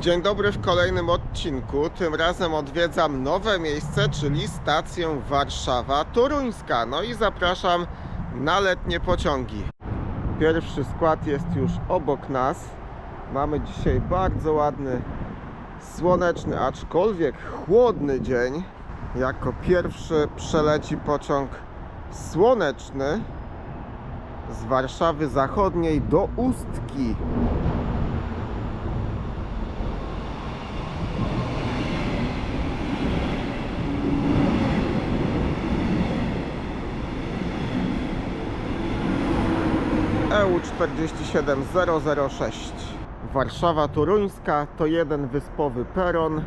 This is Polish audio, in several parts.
Dzień dobry w kolejnym odcinku. Tym razem odwiedzam nowe miejsce, czyli stację Warszawa Toruńska. No i zapraszam na letnie pociągi. Pierwszy skład jest już obok nas. Mamy dzisiaj bardzo ładny, słoneczny, aczkolwiek chłodny dzień. Jako pierwszy przeleci pociąg słoneczny z Warszawy Zachodniej do Ustki. EU 47006 Warszawa Toruńska to jeden wyspowy peron.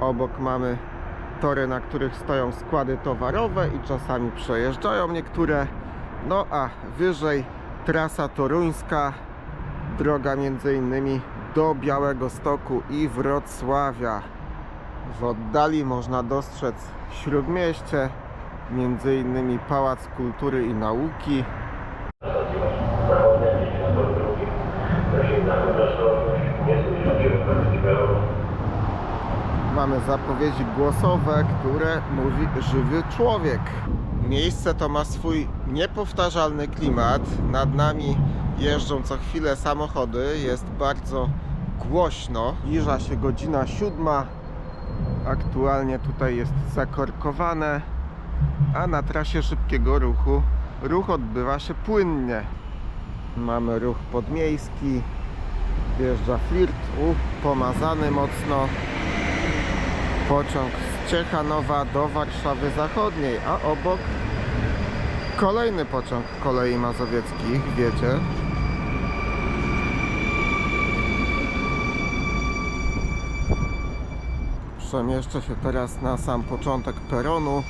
Obok mamy tory, na których stoją składy towarowe i czasami przejeżdżają niektóre. No a wyżej trasa toruńska, droga między innymi do Białego Stoku i Wrocławia. W oddali można dostrzec śródmieście, między innymi Pałac Kultury i Nauki, Mamy zapowiedzi głosowe, które mówi żywy człowiek. Miejsce to ma swój niepowtarzalny klimat. Nad nami jeżdżą co chwilę samochody. Jest bardzo głośno. Zbliża się godzina siódma. Aktualnie tutaj jest zakorkowane, a na trasie szybkiego ruchu ruch odbywa się płynnie. Mamy ruch podmiejski. Wjeżdża flirt, u, pomazany mocno pociąg z Ciechanowa do Warszawy Zachodniej, a obok kolejny pociąg kolei mazowieckich, wiecie. Przemieszczę się teraz na sam początek peronu.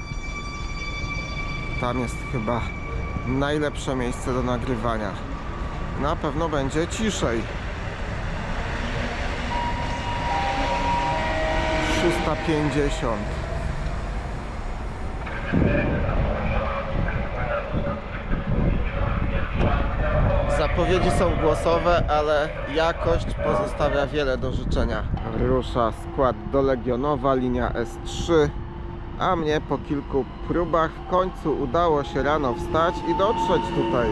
Tam jest chyba najlepsze miejsce do nagrywania. Na pewno będzie ciszej. 350. Zapowiedzi są głosowe, ale jakość pozostawia wiele do życzenia. Rusza skład do Legionowa, linia S3, a mnie po kilku próbach w końcu udało się rano wstać i dotrzeć tutaj.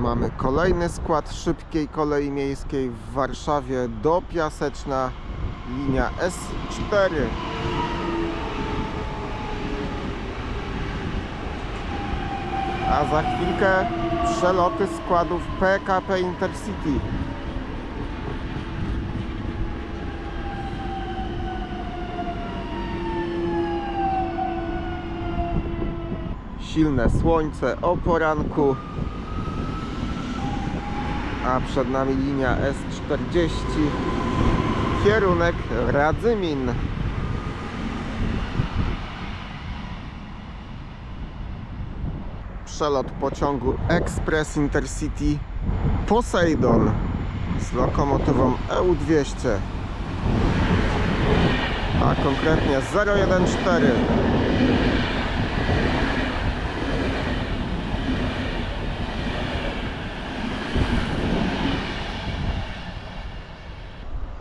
Mamy kolejny skład szybkiej kolei miejskiej w Warszawie do Piaseczna, linia S4. A za chwilkę przeloty składów PKP Intercity. Silne słońce o poranku a przed nami linia S40 kierunek Radzymin. Przelot pociągu Express Intercity Poseidon z lokomotywą EU200 a konkretnie 014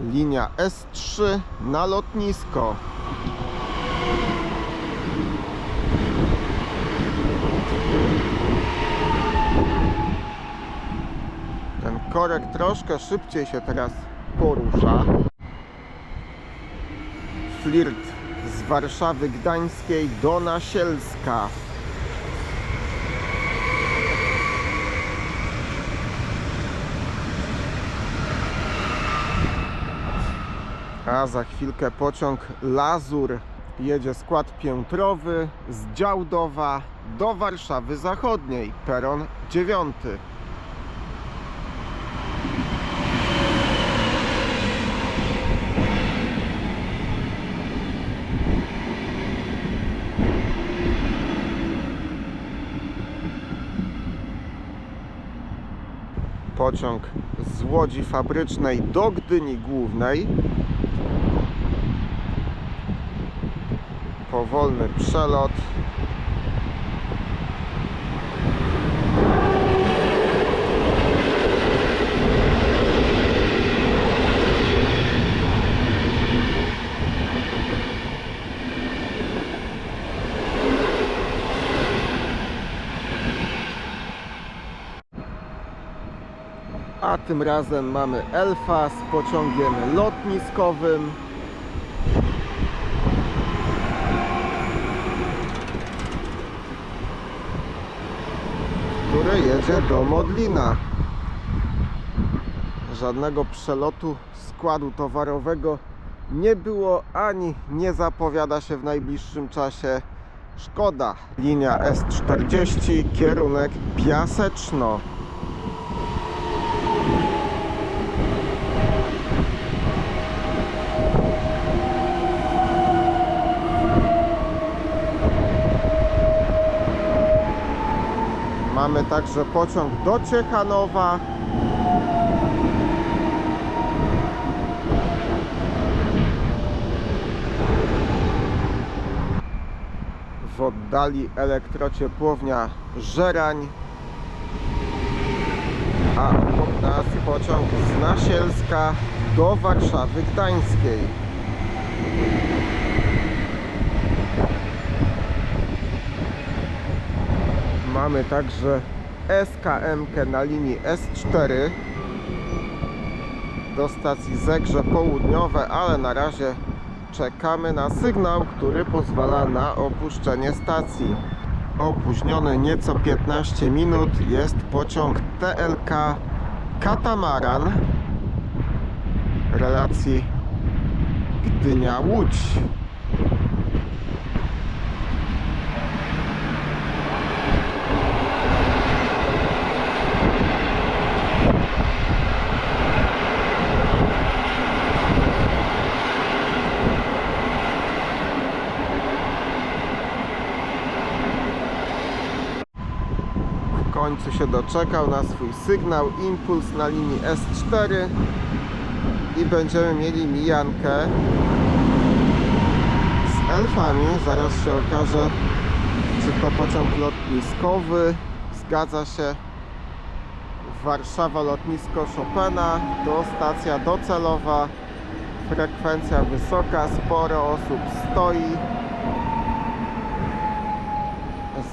linia S3 na lotnisko. Ten korek troszkę szybciej się teraz porusza. Flirt z Warszawy Gdańskiej do Nasielska. A za chwilkę pociąg Lazur. Jedzie skład piętrowy z Działdowa do Warszawy Zachodniej, peron 9. Pociąg z Łodzi Fabrycznej do Gdyni Głównej powolny przelot. A tym razem mamy Elfa z pociągiem lotniskowym. Jedzie do Modlina. Żadnego przelotu składu towarowego nie było ani nie zapowiada się w najbliższym czasie. Szkoda. Linia S40, kierunek Piaseczno. Mamy także pociąg do Ciechanowa. W oddali elektrociepłownia Żerań. A obok nas pociąg z Nasielska do Warszawy Gdańskiej. Mamy także SKM na linii S4 do stacji Zegrze Południowe, ale na razie czekamy na sygnał, który pozwala na opuszczenie stacji. Opóźniony nieco 15 minut jest pociąg TLK Katamaran relacji Gdynia-Łódź. Końcu się doczekał na swój sygnał, impuls na linii S4 i będziemy mieli mijankę z elfami. Zaraz się okaże, czy to pociąg lotniskowy. Zgadza się. Warszawa lotnisko Chopina to stacja docelowa. Frekwencja wysoka, sporo osób stoi.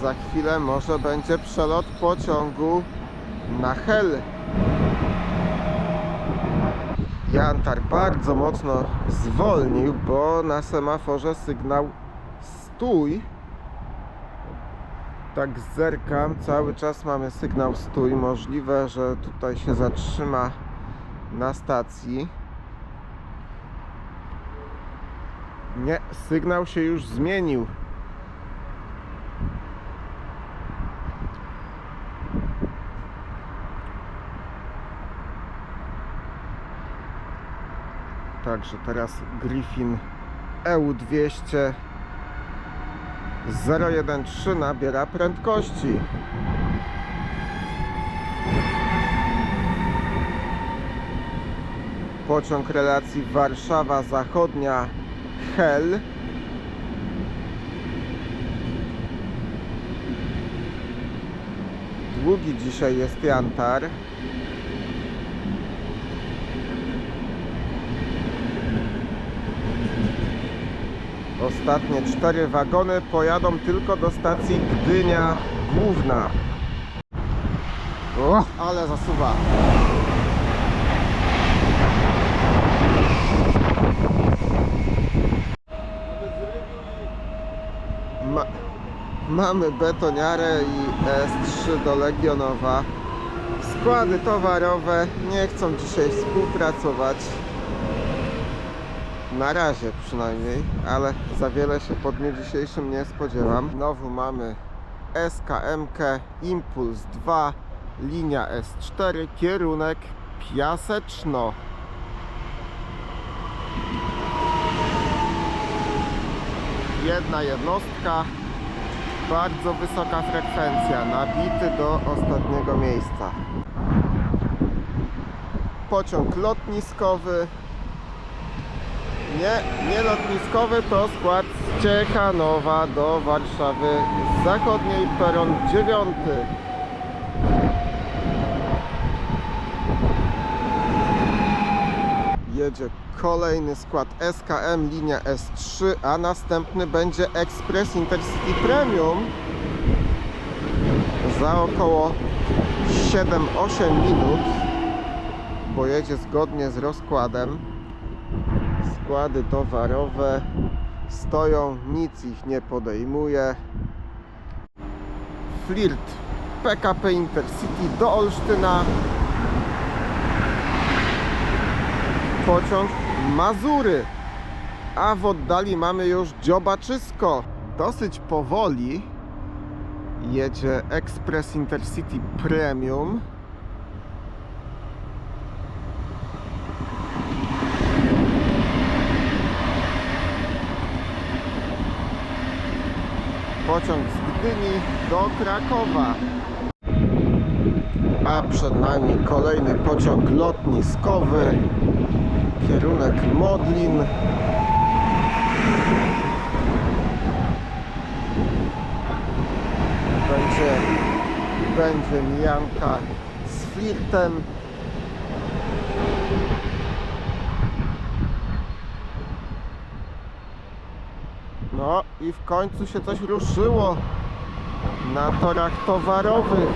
Za chwilę może będzie przelot pociągu na Hel. Jantar bardzo mocno zwolnił, bo na semaforze sygnał stój. Tak zerkam, cały czas mamy sygnał stój. Możliwe, że tutaj się zatrzyma na stacji. Nie, sygnał się już zmienił. Także teraz Griffin E EU200 013 nabiera prędkości. Pociąg relacji Warszawa Zachodnia Hel Długi dzisiaj jest Jantar. Ostatnie cztery wagony pojadą tylko do stacji Gdynia Główna. O, ale zasuwa. Ma, mamy betoniarę i S3 do Legionowa. Składy towarowe nie chcą dzisiaj współpracować. Na razie przynajmniej, ale za wiele się po dniu dzisiejszym nie spodziewam. Znowu mamy SKMK Impuls 2, linia S4, kierunek Piaseczno. Jedna jednostka, bardzo wysoka frekwencja, nabity do ostatniego miejsca. Pociąg lotniskowy, Nie, nie lotniskowy, to skład z Ciechanowa do Warszawy Zachodniej, peron 9. Jedzie kolejny skład SKM, linia S3, a następny będzie Express Intercity Premium za około 7-8 minut, bo jedzie zgodnie z rozkładem. Składy towarowe stoją, nic ich nie podejmuje. Flirt PKP Intercity do Olsztyna. Pociąg Mazury. A w oddali mamy już Dziobaczysko. Dosyć powoli jedzie Express Intercity Premium. Pociąg z Gdyni do Krakowa. A przed nami kolejny pociąg lotniskowy. Kierunek Modlin. Będzie, będzie mijanka z flirtem. No i w końcu się coś ruszyło na torach towarowych.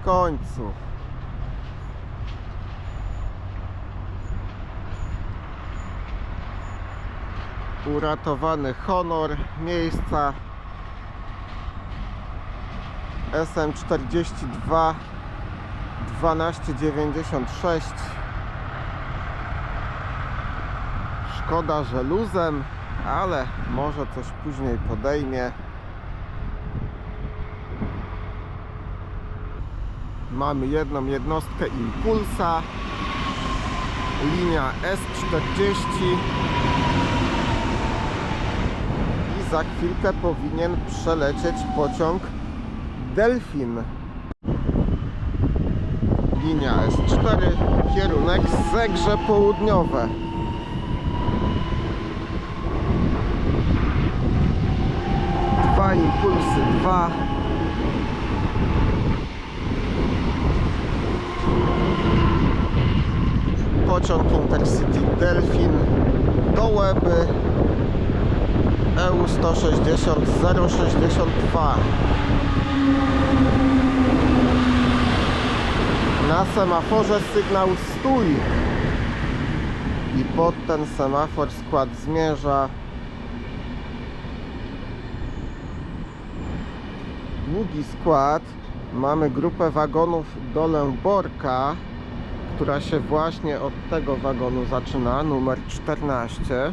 W końcu. Uratowany honor miejsca SM42 1296 Szkoda, że luzem, ale może coś później podejmie. Mamy jedną jednostkę impulsa. Linia S40. I za chwilkę powinien przelecieć pociąg Delfin. Linia S4, kierunek Zegrze Południowe. Dwa impulsy, dwa. Pociąg Intercity Delfin do Łeby EU 160 062. Na semaforze sygnał stój i pod ten semafor skład zmierza. Długi skład. Mamy grupę wagonów do Lęborka, która się właśnie od tego wagonu zaczyna, numer 14.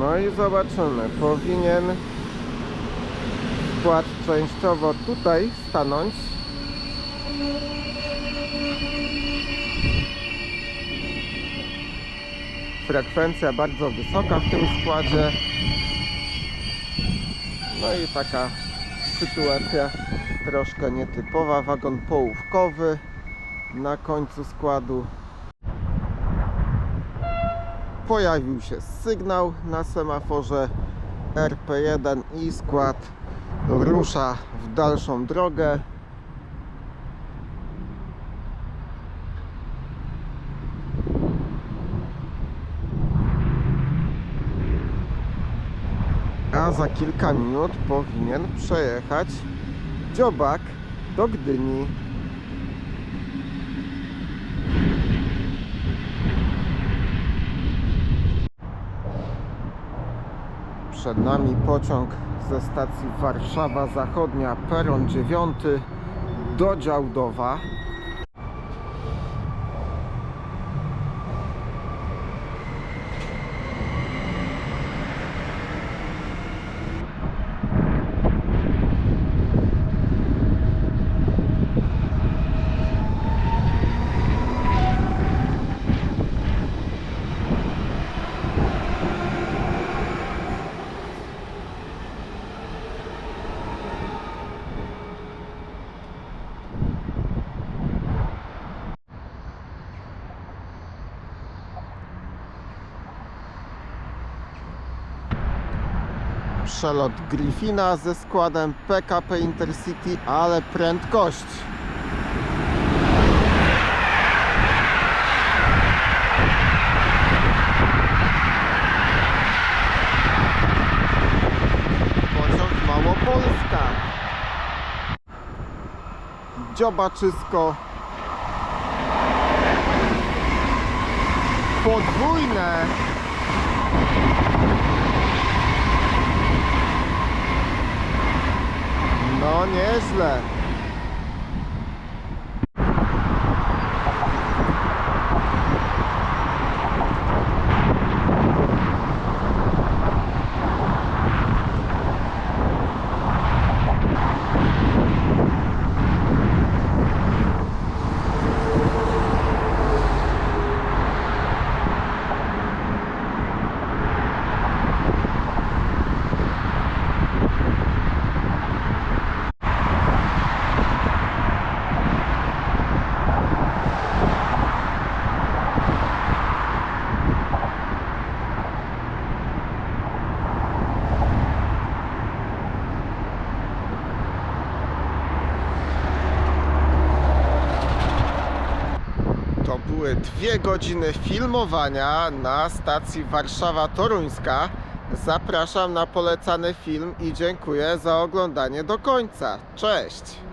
No i zobaczymy. Powinien skład częściowo tutaj stanąć. Frekwencja bardzo wysoka w tym składzie. No i taka sytuacja troszkę nietypowa. Wagon połówkowy na końcu składu. Pojawił się sygnał na semaforze RP1 i skład rusza w dalszą drogę. A za kilka minut powinien przejechać dziobak do Gdyni. Przed nami pociąg ze stacji Warszawa Zachodnia, peron 9 do Działdowa. Przelot Griffina ze składem PKP Intercity, ale prędkość. Pociąg Małopolska. Dziobaczysko. Podwójne. No nieźle. To były dwie godziny filmowania na stacji Warszawa-Toruńska. Zapraszam na polecany film i dziękuję za oglądanie do końca. Cześć!